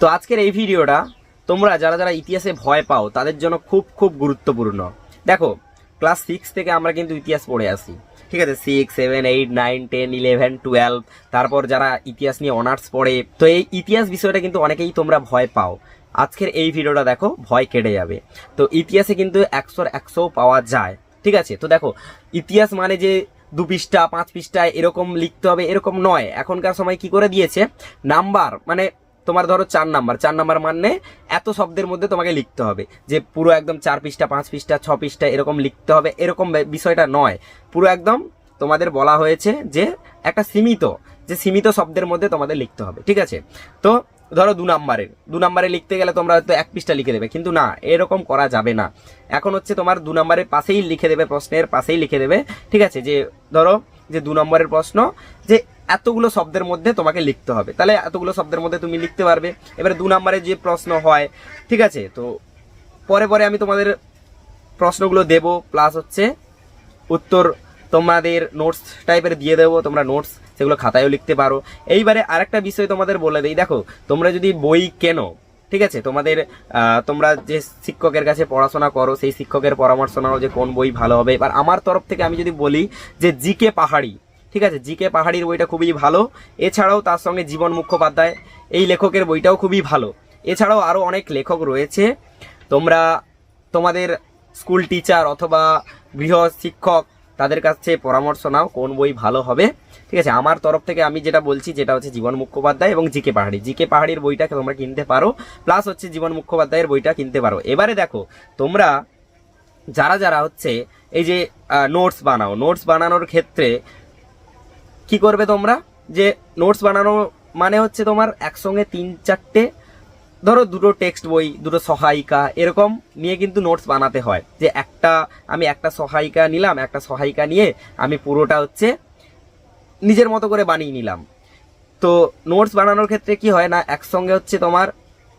তো আজকের এই ভিডিওটা তোমরা যারা যারা ইতিহাসে ভয় পাও, তাদের জন্য খুব খুব গুরুত্বপূর্ণ। দেখো ক্লাস সিক্স থেকে আমরা কিন্তু ইতিহাস পড়ে আসি। ঠিক আছে? Six seven eight nine ten eleven twelve তারপর যারা ইতিহাস নিয়ে অনার্স পড়ে, তো এই ইতিহাস বিষয়টা কিন্তু অনেকেই তোমরা ভয় পাও। আজকের এই ভিডিওটা দেখো, ভয় কেটে যাবে। তো ইতিহাসে কিন্তু একশোর একশো পাওয়া যায়। ঠিক আছে? তো দেখো, ইতিহাস মানে যে দু পৃষ্ঠা, পাঁচ পৃষ্ঠায় এরকম লিখতে হবে, এরকম নয়। এখনকার সময় কি করে দিয়েছে? নাম্বার মানে তোমার ধরো চার নাম্বার চার নাম্বার মানে এত শব্দের মধ্যে তোমাকে লিখতে হবে যে পুরো একদম চার পৃষ্ঠা, পাঁচ পৃষ্ঠা, ছ পৃষ্ঠা এরকম লিখতে হবে, এরকম বিষয়টা নয়। পুরো একদম তোমাদের বলা হয়েছে যে একটা সীমিত, যে সীমিত শব্দের মধ্যে তোমাদের লিখতে হবে, ঠিক আছে? তো ধরো দু নাম্বারের, দু নাম্বারে লিখতে গেলে তোমরা হয়তো এক পৃষ্ঠা লিখে দেবে, কিন্তু না, এরকম করা যাবে না। এখন হচ্ছে তোমার দু নম্বরের পাশেই লিখে দেবে প্রশ্নের পাশেই লিখে দেবে, ঠিক আছে? যে ধরো যে দু নম্বরের প্রশ্ন, যে এতগুলো শব্দের মধ্যে তোমাকে লিখতে হবে। তাহলে এতগুলো শব্দের মধ্যে তুমি লিখতে পারবে। এবারে দু নম্বরে যে প্রশ্ন হয়, ঠিক আছে? তো পরে পরে আমি তোমাদের প্রশ্নগুলো দেব প্লাস হচ্ছে উত্তর তোমাদের নোটস টাইপের দিয়ে দেবো, তোমরা নোটস সেগুলো খাতায়ও লিখতে পারো। এইবারে আরেকটা বিষয় তোমাদের বলে দিই। দেখো, তোমরা যদি বই কেনো, ঠিক আছে? তোমাদের তোমরা যে শিক্ষকের কাছে পড়াশোনা করো, সেই শিক্ষকের পরামর্শ নাও যে কোন বই ভালো হবে। এবার আমার তরফ থেকে আমি যদি বলি যে জিকে পাহাড়ি ঠিক আছে জিকে পাহাড়ির বইটা খুবই ভালো। এছাড়াও তার সঙ্গে জীবন মুখোপাধ্যায়, এই লেখকের বইটাও খুবই ভালো। এছাড়াও আরও অনেক লেখক রয়েছে। তোমরা, তোমাদের স্কুল টিচার অথবা গৃহ শিক্ষক, তাদের কাছে পরামর্শ নাও কোন বই ভালো হবে। ঠিক আছে, আমার তরফ থেকে আমি যেটা বলছি, যেটা হচ্ছে জীবন মুখোপাধ্যায় এবং জিকে পাহাড়ি। জিকে পাহাড়ির বইটাকে তোমরা কিনতে পারো প্লাস হচ্ছে জীবন মুখোপাধ্যায়ের বইটা কিনতে পারো। এবারে দেখো, তোমরা যারা যারা হচ্ছে, এই যে নোটস বানাও। নোটস বানানোর ক্ষেত্রে কি করবে তোমরা? যে নোটস বানানো মানে হচ্ছে তোমার একসঙ্গে তিন চারটে, ধরো দুটো টেক্সট বই, দুটো সহায়িকা, এরকম নিয়ে কিন্তু নোটস বানাতে হয়। যে একটা, আমি একটা সহায়িকা নিলাম, একটা সহায়িকা নিয়ে আমি পুরোটা হচ্ছে নিজের মতো করে বানিয়ে নিলাম। তো নোটস বানানোর ক্ষেত্রে কি হয় না, একসঙ্গে হচ্ছে তোমার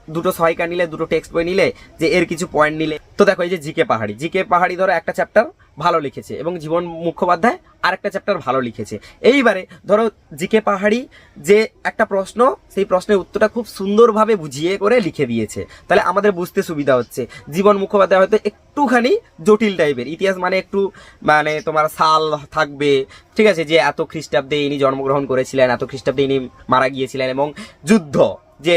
দুটো সহায়িকা নিলে, দুটো টেক্সট বই নিলে, যে এর কিছু পয়েন্ট নিলে। তো দেখো এই যে জিকে পাহাড়ি জিকে পাহাড়ি ধরো একটা চ্যাপ্টার ভালো লিখেছে এবং জীবন মুখোপাধ্যায় আর একটা চ্যাপ্টার ভালো লিখেছে। এইবারে ধরো জিকে পাহাড়ি যে একটা প্রশ্ন, সেই প্রশ্নের উত্তরটা খুব সুন্দরভাবে বুঝিয়ে করে লিখে দিয়েছে। তাহলে আমাদের বুঝতে সুবিধা হচ্ছে। জীবন মুখোপাধ্যায় হয়তো একটুখানি জটিল টাইপের ইতিহাস মানে একটু মানে তোমার সাল থাকবে, ঠিক আছে? যে এত খ্রিস্টাব্দে ইনি জন্মগ্রহণ করেছিলেন, এত খ্রিস্টাব্দে ইনি মারা গিয়েছিলেন এবং যুদ্ধ। যে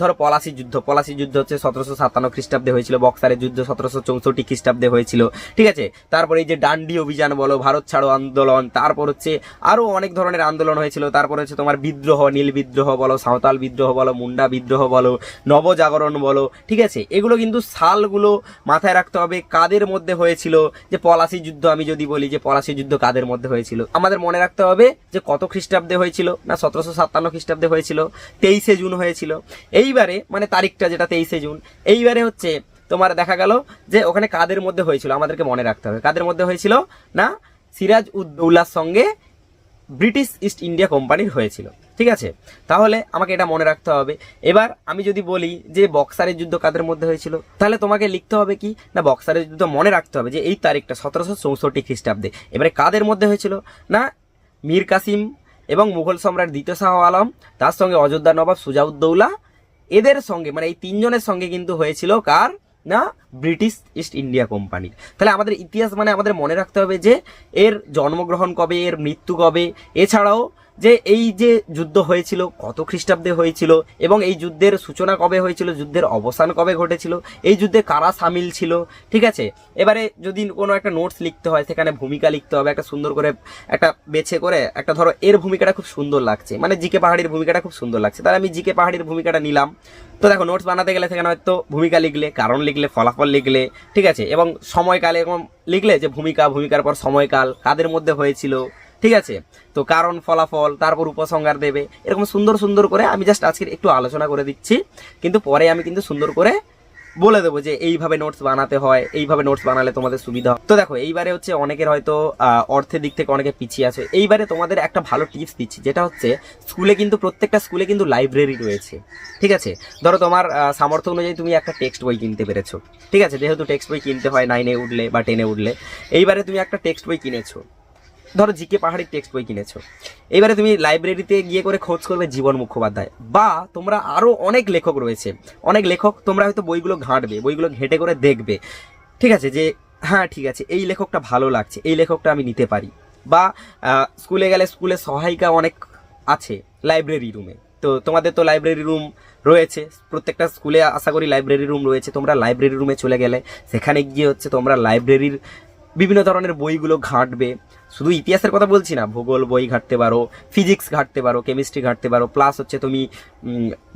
ধরো পলাশি যুদ্ধ। পলাশি যুদ্ধ হচ্ছে সতেরোশো সাতান্ন খ্রিস্টাব্দে হয়েছিল, বক্সারের যুদ্ধ সতেরোশো চৌষট্টি খ্রিস্টাব্দে হয়েছিল। ঠিক আছে? তারপরে এই যে ডান্ডি অভিযান বলো, ভারত ছাড়ো আন্দোলন, তারপর হচ্ছে আরও অনেক ধরনের আন্দোলন হয়েছিল। তারপর হচ্ছে তোমার বিদ্রোহ, নীল বিদ্রোহ বলো, সাঁওতাল বিদ্রোহ বলো, মুন্ডা বিদ্রোহ বলো, নবজাগরণ বলো, ঠিক আছে? এগুলো কিন্তু সালগুলো মাথায় রাখতে হবে কাদের মধ্যে হয়েছিল। যে পলাশি যুদ্ধ আমি যদি বলি, যে পলাশি যুদ্ধ কাদের মধ্যে হয়েছিল? আমাদের মনে রাখতে হবে যে কত খ্রিস্টাব্দে হয়েছিল না সতেরোশো সাতান্ন খ্রিস্টাব্দে হয়েছিল? তেইশে জুন হয়েছিল। এইবারে মানে তারিখটা যেটা তেইশে জুন, এইবারে হচ্ছে তোমার দেখা গেল যে ওখানে কাদের মধ্যে হয়েছিল, আমাদেরকে মনে রাখতে হবে। কাদের মধ্যে হয়েছিল না? সিরাজ উদ্দৌলার সঙ্গে ব্রিটিশ ইস্ট ইন্ডিয়া কোম্পানির হয়েছিল। ঠিক আছে? তাহলে আমাকে এটা মনে রাখতে হবে। এবার আমি যদি বলি যে বক্সারের যুদ্ধ কাদের মধ্যে হয়েছিল, তাহলে তোমাকে লিখতে হবে কি? না, বক্সারের যুদ্ধ মনে রাখতে হবে যে এই তারিখটা সতেরোশো চৌষট্টি খ্রিস্টাব্দে। এবারে কাদের মধ্যে হয়েছিল? না, মীর কাসিম এবং মুঘল সম্রাট দ্বিতীয় শাহ আলম, তার সঙ্গে অযোধ্যা নবাব সুজাউদ্দৌলা, এদের সঙ্গে মানে এই তিনজনের সঙ্গে কিন্তু হয়েছিল কার? না, ব্রিটিশ ইস্ট ইন্ডিয়া কোম্পানির। তাহলে আমাদের ইতিহাস মানে আমাদের মনে রাখতে হবে যে, এর জন্মগ্রহণ কবে, এর মৃত্যু কবে, এছাড়াও যে এই যে যুদ্ধ হয়েছিল, কত খ্রিস্টাব্দে হয়েছিল, এবং এই যুদ্ধের সূচনা কবে হয়েছিল, যুদ্ধের অবসান কবে ঘটেছিল, এই যুদ্ধে কারা সামিল ছিল, ঠিক আছে? এবারে যদি কোনো একটা নোটস লিখতে হয়, সেখানে ভূমিকা লিখতে হবে, একটা সুন্দর করে, একটা বেছে করে, একটা ধরো, এর ভূমিকাটা খুব সুন্দর লাগছে মানে জিকে পাহাড়ির ভূমিকাটা খুব সুন্দর লাগছে। তাহলে আমি জিকে পাহাড়ির ভূমিকাটা নিলাম। তো দেখো নোটস বানাতে গেলে সেখানে হয়তো ভূমিকা লিখলে, কারণ লিখলে, ফলাফল লিখলে, ঠিক আছে? এবং সময়কাল এরকম লিখলে যে ভূমিকা, ভূমিকার পর সময়কাল, কাদের মধ্যে হয়েছিল ঠিক আছে? তো কারণ, ফলাফল, তারপর উপসংহার দেবে, এরকম সুন্দর সুন্দর করে আমি জাস্ট আজকে একটু আলোচনা করে দিচ্ছি। কিন্তু পরে আমি কিন্তু সুন্দর করে বলে দেবো যে, এইভাবে নোটস বানাতে হয়, এইভাবে নোটস বানালে তোমাদের সুবিধা। তো দেখো, এইবারে হচ্ছে অনেকের হয়তো অর্থের দিক থেকে অনেকে পিছিয়ে আছে। এইবারে তোমাদের একটা ভালো টিপস দিচ্ছি, যেটা হচ্ছে স্কুলে কিন্তু, প্রত্যেকটা স্কুলে কিন্তু লাইব্রেরি রয়েছে। ঠিক আছে? ধরো তোমার সামর্থ্য অনুযায়ী তুমি একটা টেক্সট বই কিনতে পেরেছ। ঠিক আছে? যেহেতু টেক্সট বই কিনতে হয় নাইনে উঠলে বা টেনে উঠলে। এইবারে তুমি একটা টেক্সট বই কিনেছো। ধরো জিকে পাহাড়ির টেক্সট বই কিনেছো। এবারে তুমি লাইব্রেরিতে গিয়ে করে খোঁজ করবে জীবন মুখোপাধ্যায়। বা তোমরা আরও অনেক লেখক রয়েছে। অনেক লেখক তোমরা হয়তো বইগুলো ঘাঁটবে, বইগুলো ঘেঁটে করে দেখবে। ঠিক আছে, যে হ্যাঁ ঠিক আছে, এই লেখকটা ভালো লাগছে, এই লেখকটা আমি নিতে পারি। বা স্কুলে গেলে স্কুলে সহায়িকা অনেক আছে লাইব্রেরি রুমে তো তোমাদের তো লাইব্রেরি রুম রয়েছে। প্রত্যেকটা স্কুলে আশা করি লাইব্রেরি রুম রয়েছে। তোমরা লাইব্রেরি রুমে চলে গেলে, সেখানে গিয়ে হচ্ছে তোমরা লাইব্রেরির বিভিন্ন ধরনের বইগুলো ঘাঁটবে। শুধু ইতিহাসের কথা বলছি না, ভূগোল বই ঘাঁটতে পারো ফিজিক্স ঘাঁটতে পারো কেমিস্ট্রি ঘাঁটতে পারো প্লাস হচ্ছে তুমি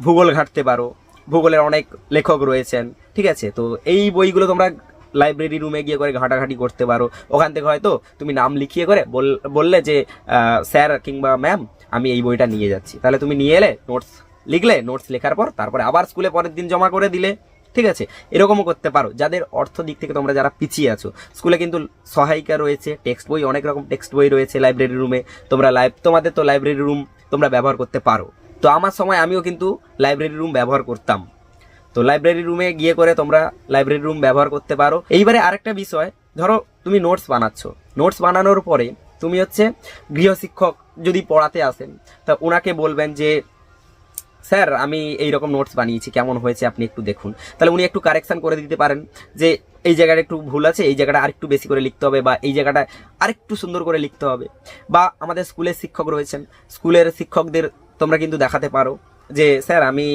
ভূগোল ঘাঁটতে পারো। ভূগোলের অনেক লেখক রয়েছেন, ঠিক আছে? তো এই বইগুলো তোমরা লাইব্রেরি রুমে গিয়ে করে ঘাঁটাঘাঁটি করতে পারো। ওখান থেকে হয়তো তুমি নাম লিখিয়ে করে বল- বললে যে স্যার কিংবা ম্যাম আমি এই বইটা নিয়ে যাচ্ছি। তাহলে তুমি নিয়ে এলে নোটস লিখলে নোটস লেখার পর তারপরে আবার স্কুলে পরের দিন জমা করে দিলে। ঠিক আছে? এরকমও করতে পারো। যাদের অর্থ দিক থেকে তোমরা যারা পিছিয়ে আছো, স্কুলে কিন্তু সহায়িকা রয়েছে টেক্সট বই, অনেক রকম টেক্সট বই রয়েছে লাইব্রেরি রুমে তোমরা লাইভ তোমাদের তো লাইব্রেরি রুম তোমরা ব্যবহার করতে পারো। তো আমার সময় আমিও কিন্তু লাইব্রেরি রুম ব্যবহার করতাম। তো লাইব্রেরি রুমে গিয়ে করে তোমরা লাইব্রেরি রুম ব্যবহার করতে পারো। এইবারে আরেকটা বিষয়, ধরো তুমি নোটস বানাচ্ছ। নোটস বানানোর পরে তুমি হচ্ছে গৃহশিক্ষক যদি পড়াতে আসেন, তা ওনাকে বলবেন যে স্যার, আমি এই রকম নোটস বানিয়েছি, কেমন হয়েছে আপনি একটু দেখুন। তাহলে উনি একটু কারেকশান করে দিতে পারেন যে এই জায়গাটা একটু ভুল আছে, এই জায়গাটা আরেকটু বেশি করে লিখতে হবে বা এই জায়গাটা আরেকটু সুন্দর করে লিখতে হবে। বা আমাদের স্কুলের শিক্ষক রয়েছেন, স্কুলের শিক্ষকদের তোমরা কিন্তু দেখাতে পারো যে, স্যার, আমি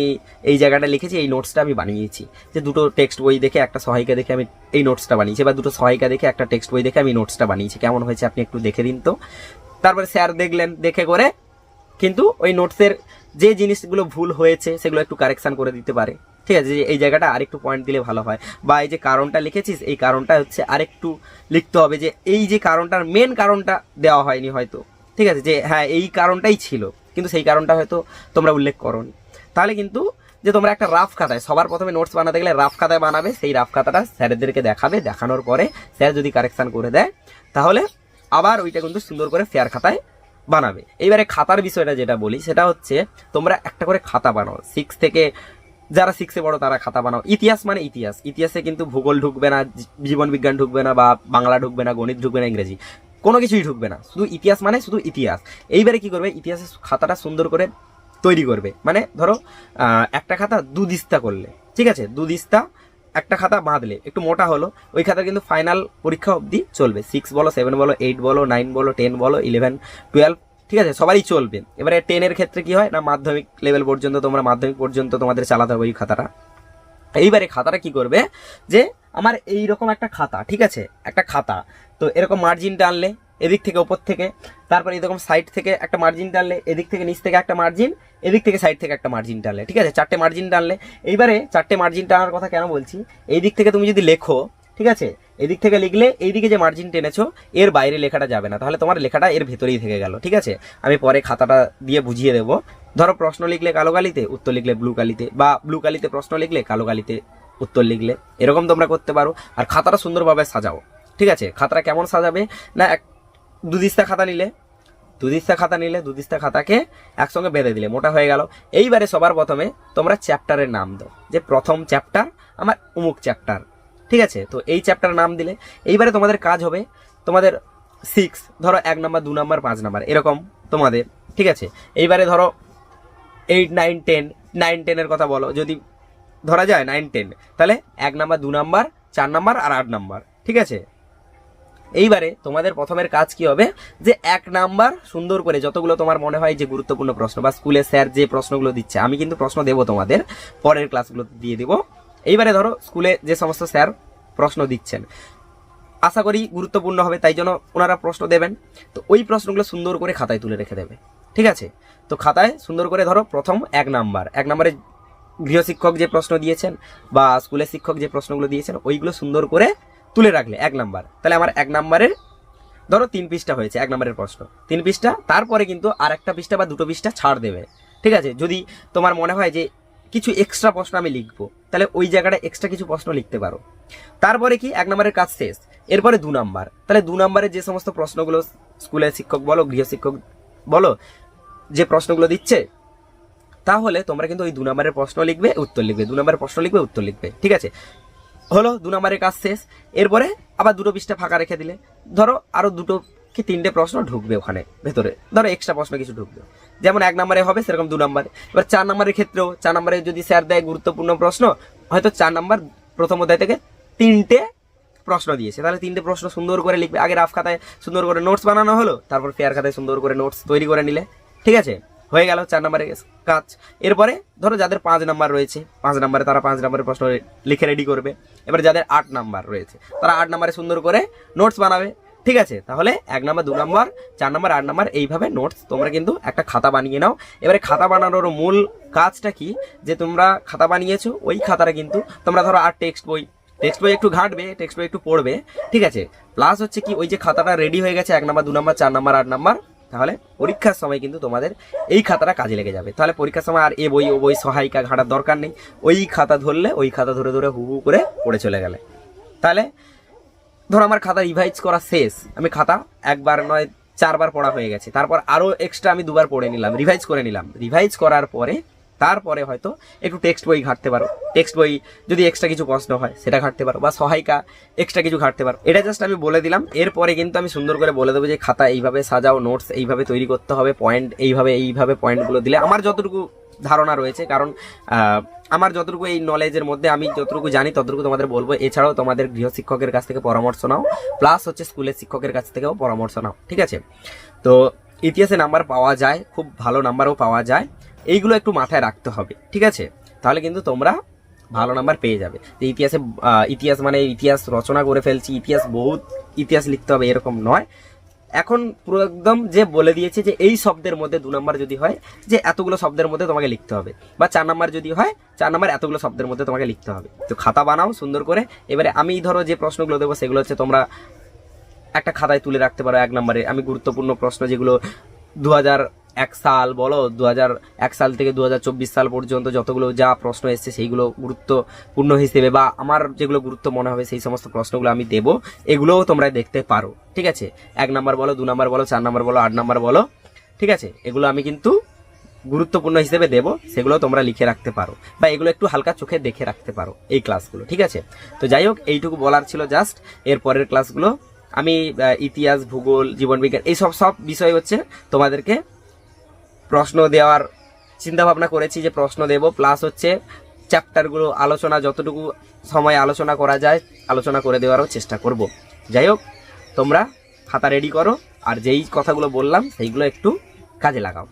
এই জায়গাটা লিখেছি, এই নোটসটা আমি বানিয়েছি। যে দুটো টেক্সট বই দেখে একটা সহায়িকা দেখে আমি এই নোটসটা বানিয়েছি, বা দুটো সহায়িকা দেখে একটা টেক্সট বই দেখে আমি নোটসটা বানিয়েছি। কেমন হয়েছে আপনি একটু দেখে দিন তো। তারপরে স্যার দেখলেন, দেখে করে কিন্তু ওই নোটসের যে জিনিসগুলো ভুল হয়েছে, সেগুলো একটু কারেকশান করে দিতে পারে। ঠিক আছে, যে এই জায়গাটা আরেকটু পয়েন্ট দিলে ভালো হয়। বা এই যে কারণটা লিখেছিস, এই কারণটা হচ্ছে আরেকটু লিখতে হবে যে এই যে কারণটার মেন কারণটা দেওয়া হয়নি হয়তো। ঠিক আছে, যে হ্যাঁ এই কারণটাই ছিল, কিন্তু সেই কারণটা হয়তো তোমরা উল্লেখ করনি। তাহলে কিন্তু যে তোমরা একটা রাফ খাতায়, সবার প্রথমে নোটস বানাতে গেলে রাফ খাতায় বানাবে, সেই রাফ খাতাটা স্যারেদেরকে দেখাবে, দেখানোর পরে স্যার যদি কারেকশান করে দেয়, তাহলে আবার ওইটা কিন্তু সুন্দর করে ফেয়ার খাতায় বানাবে। এইবারে খাতার বিষয়টা যেটা বলি, সেটা হচ্ছে তোমরা একটা করে খাতা বানাও। সিক্স থেকে যারা সিক্সে বড় তারা খাতা বানাও। ইতিহাস মানে ইতিহাস। ইতিহাসে কিন্তু ভূগোল ঢুকবে না জীবন বিজ্ঞান ঢুকবে না বা বাংলা ঢুকবে না, গণিত ঢুকবে না, ইংরেজি। কোনো কিছুই ঢুকবে না। শুধু ইতিহাস মানে শুধু ইতিহাস। এইবারে কি করবে? ইতিহাসের খাতাটা সুন্দর করে তৈরি করবে। মানে ধরো একটা খাতা দু দিস্তা করলে। ঠিক আছে? দু দিস্তা একটা খাতা বাঁধলে, একটু মোটা হলো, ওই খাতা কিন্তু ফাইনাল পরীক্ষা অবধি চলবে। সিক্স বলো সেভেন বলো এইট বলো নাইন বলো টেন বলো ইলেভেন টুয়েলভ ঠিক আছে? সবারই চলবে। এবারে টেনের ক্ষেত্রে কি হয় না, মাধ্যমিক লেভেল পর্যন্ত তোমরা মাধ্যমিক পর্যন্ত তোমাদের চালাতে হবে ওই খাতাটা। এইবারে খাতাটা কি করবে? যে আমার এই রকম একটা খাতা, ঠিক আছে? একটা খাতা। তো এরকম মার্জিন টানলে এদিক থেকে ওপর থেকে, তারপরে এরকম সাইড থেকে একটা মার্জিন টানলে, এদিক থেকে নিচ থেকে একটা মার্জিন এদিক থেকে সাইড থেকে একটা মার্জিন টানলে, ঠিক আছে? চারটে মার্জিন টানলে, এইবারে চারটে মার্জিন টানার কথা কেন বলছি? এই দিক থেকে তুমি যদি লেখো, ঠিক আছে? এদিক থেকে লিখলে এইদিকে যে মার্জিন টেনেছো, এর বাইরে লেখাটা যাবে না। তাহলে তোমার লেখাটা এর ভেতরেই থেকে গেল, ঠিক আছে? আমি পরে খাতাটা দিয়ে বুঝিয়ে দেবো। ধরো প্রশ্ন লিখলে কালো কালিতে উত্তর লিখলে ব্লু কালিতে বা ব্লু কালিতে প্রশ্ন লিখলে কালো কালিতে উত্তর লিখলে, এরকম তোমরা করতে পারো। আর খাতাটা সুন্দরভাবে সাজাও, ঠিক আছে? খাতাটা কেমন সাজাবে? না, এক দুদিস্তা খাতা নিলে দুদিস্তা খাতা নিলে দুদিস্তা খাতাকে একসঙ্গে বেঁধে দিলে, মোটা হয়ে গেল। এইবারে সবার প্রথমে তোমরা চ্যাপ্টারের নাম দাও, যে প্রথম চ্যাপ্টার, আমার অমুক চ্যাপ্টার, ঠিক আছে? তো এই চ্যাপ্টার নাম দিলে, এইবারে তোমাদের কাজ হবে, তোমাদের সিক্স ধরো এক নাম্বার, দু নাম্বার, পাঁচ নাম্বার, এরকম তোমাদের, ঠিক আছে? এইবারে ধরো এইট নাইন টেন নাইন টেনের কথা বলো, যদি ধরা যায় নাইন টেন তাহলে এক নাম্বার, দু নাম্বার, চার নাম্বার আর আট নাম্বার, ঠিক আছে? এইবারে তোমাদের প্রথমের কাজ কি হবে? যে এক নাম্বার সুন্দর করে যতগুলো তোমার মনে হয় যে গুরুত্বপূর্ণ প্রশ্ন বা স্কুলে স্যার যে প্রশ্নগুলো দিচ্ছে, আমি কিন্তু প্রশ্ন দেবো তোমাদের, পরের ক্লাসগুলো দিয়ে দেবো। এইবারে ধরো স্কুলে যে সমস্ত স্যার প্রশ্ন দিচ্ছেন, আশা করি গুরুত্বপূর্ণ হবে, তাই জন্য ওনারা প্রশ্ন দেবেন। তো ওই প্রশ্নগুলো সুন্দর করে খাতায় তুলে রেখে দেবে, ঠিক আছে? তো খাতায় সুন্দর করে ধরো প্রথম এক নাম্বার, এক নাম্বারে গৃহশিক্ষক যে প্রশ্ন দিয়েছেন বা স্কুলের শিক্ষক যে প্রশ্নগুলো দিয়েছেন, ওইগুলো সুন্দর করে তুলে রাখলে, এক নাম্বার। তাহলে আমার এক নাম্বারের, ধরো তিন পৃষ্ঠা হয়েছে, এক নম্বরের প্রশ্ন। তিন পৃষ্ঠা, তারপরে কিন্তু আর একটা পৃষ্ঠা বা দুটো পৃষ্ঠা ছাড় দেবে। ঠিক আছে? যদি তোমার মনে হয় যে কিছু এক্সট্রা প্রশ্ন আমি লিখব, তাহলে ওই জায়গাটা এক্সট্রা কিছু প্রশ্ন লিখতে পারো। তারপরে কি? এক নম্বরের কাজ শেষ। এরপরে দু নাম্বার। তাহলে দু নম্বরের যে সমস্ত প্রশ্নগুলো স্কুলের শিক্ষক বলো গৃহশিক্ষক বলো, যে প্রশ্নগুলো দিচ্ছে, তাহলে তোমরা কিন্তু ওই দু নম্বরের প্রশ্ন লিখবে, উত্তর লিখবে। দু নম্বরের প্রশ্ন লিখবে, উত্তর লিখবে। ঠিক আছে? হলো দু নম্বরের কাজ শেষ। এরপরে আবার দুটো পৃষ্ঠা ফাঁকা রেখে দিলে। ধরো আরও দুটো কি তিনটে প্রশ্ন ঢুকবে ওখানে, ভেতরে। ধরো এক্সট্রা প্রশ্ন কিছু ঢুকবে। যেমন এক নম্বরে হবে, সেরকম দু নম্বরে। এবার চার নম্বরের ক্ষেত্রেও, চার নম্বরে যদি স্যার দেয় গুরুত্বপূর্ণ প্রশ্ন, হয়তো চার নম্বর প্রথম অধ্যায় থেকে তিনটে প্রশ্ন দিয়েছে। তাহলে তিনটে প্রশ্ন সুন্দর করে লিখবে। আগে রাফ খাতায় সুন্দর করে নোটস বানানো হলো, তারপর ফেয়ার খাতায় সুন্দর করে নোটস তৈরি করে নিলে। ঠিক আছে? হয়ে গেল, চার নম্বরের কাজ। এরপরে ধরো যাদের পাঁচ নাম্বার রয়েছে, পাঁচ নাম্বারে তারা পাঁচ নম্বরের প্রশ্ন লিখে রেডি করবে। এবার যাদের আট নাম্বার রয়েছে, তারা আট নাম্বারে সুন্দর করে নোটস বানাবে। ঠিক আছে? তাহলে এক নম্বর, দু নম্বর, চার নম্বর, আট নম্বর, এইভাবে নোটস তোমরা কিন্তু একটা খাতা বানিয়ে নাও। এবারে খাতা বানানোর মূল কাজটা কি? যে তোমরা খাতা বানিয়েছো, ওই খাতাটা কিন্তু তোমরা ধরো আর টেক্সট বই টেক্সট বই একটু ঘাঁটবে টেক্সট বই একটু পড়বে। ঠিক আছে? প্লাস হচ্ছে কি? ওই যে খাতাটা রেডি হয়ে গেছে, এক নম্বর, দু নম্বর, চার নম্বর, আট নম্বর তাহলে পরীক্ষার সময় কিন্তু তোমাদের এই খাতাটা কাজে লেগে যাবে। তাহলে পরীক্ষার সময় আর এ বই, ও বই, সহায়িকা ঘাটার দরকার নেই। ওই খাতা ধরলে, ওই খাতা ধরে ধরে হু হু করে পড়ে চলে গেলে। তাহলে ধরো আমার খাতা রিভাইজ করা শেষ। আমি খাতা একবার নয়, চারবার পড়া হয়ে গেছে। তারপর আরও এক্সট্রা আমি দুবার পড়ে নিলাম রিভাইজ করে নিলাম। রিভাইজ করার পরে তারপরে হয়তো একটু টেক্সট বই ঘাটতে পারো। টেক্সট বই যদি এক্সট্রা কিছু প্রশ্ন হয়, সেটা ঘাটতে পারো। বা সহায়িকা এক্সট্রা কিছু ঘাটতে পারো। এটা জাস্ট আমি বলে দিলাম। এরপরে কিন্তু আমি সুন্দর করে বলে দেবো যে, খাতা এইভাবে সাজাও নোটস এইভাবে তৈরি করতে হবে পয়েন্ট এইভাবে এইভাবে পয়েন্টগুলো দিলে। আমার যতটুকু ধারণা রয়েছে, কারণ আমার যতটুকু এই নলেজের মধ্যে আমি যতটুকু জানি, ততটুকু তোমাদের বলব। এছাড়াও তোমাদের গৃহ শিক্ষকের কাছ থেকে পরামর্শ নাও। প্লাস হচ্ছে স্কুলের শিক্ষকের কাছ থেকেও পরামর্শ নাও। ঠিক আছে? তো ইতিহাসে নাম্বার পাওয়া যায়। খুব ভালো নাম্বারও পাওয়া যায়। এইগুলো একটু মাথায় রাখতে হবে, ঠিক আছে? তাহলে কিন্তু তোমরা ভালো নাম্বার পেয়ে যাবে। যে ইতিহাসে ইতিহাস মানে ইতিহাস রচনা করে ফেলছি, ইতিহাস বহুত ইতিহাস লিখতে হবে, এরকম নয়। এখন পুরো একদম যে বলে দিয়েছে যে এই শব্দের মধ্যে দু নম্বর যদি হয়, যে এতগুলো শব্দের মধ্যে তোমাকে লিখতে হবে। বা চার নম্বর যদি হয়, চার নম্বর এতগুলো শব্দের মধ্যে তোমাকে লিখতে হবে। তো খাতা বানাও সুন্দর করে। এবারে আমি ধরো যে প্রশ্নগুলো দেবো, সেগুলো হচ্ছে তোমরা একটা খাতায় তুলে রাখতে পারো এক নম্বরে আমি গুরুত্বপূর্ণ প্রশ্ন যেগুলো দু হাজার এক সাল, বলো দু এক সাল থেকে দু হাজার চব্বিশ সাল পর্যন্ত যতগুলো যা প্রশ্ন এসছে সেইগুলো গুরুত্বপূর্ণ হিসেবে বা আমার যেগুলো গুরুত্ব মনে হবে সেই সমস্ত প্রশ্নগুলো আমি দেবো। এগুলোও তোমরা দেখতে পারো, ঠিক আছে? এক নাম্বার বলো, দু নাম্বার বলো, চার নাম্বার বলো, আট নাম্বার বলো, ঠিক আছে? এগুলো আমি কিন্তু গুরুত্বপূর্ণ হিসেবে দেবো, সেগুলো তোমরা লিখে রাখতে পারো বা এগুলো একটু হালকা চোখে দেখে রাখতে পারো এই ক্লাসগুলো, ঠিক আছে? তো যাই হোক, এইটুকু বলার ছিল জাস্ট এর পরের ক্লাসগুলো আমি ইতিহাস, ভূগোল, জীবনবিজ্ঞান এই সব সব বিষয় হচ্ছে তোমাদেরকে প্রশ্ন দেওয়ার চিন্তাভাবনা করেছি যে প্রশ্ন দেব। প্লাস হচ্ছে চ্যাপ্টারগুলো আলোচনা, যতটুকু সময় আলোচনা করা যায়, আলোচনা করে দেওয়ারও চেষ্টা করব। যাই হোক, তোমরা খাতা রেডি করো, আর যেই কথাগুলো বললাম, সেইগুলো একটু কাজে লাগাও।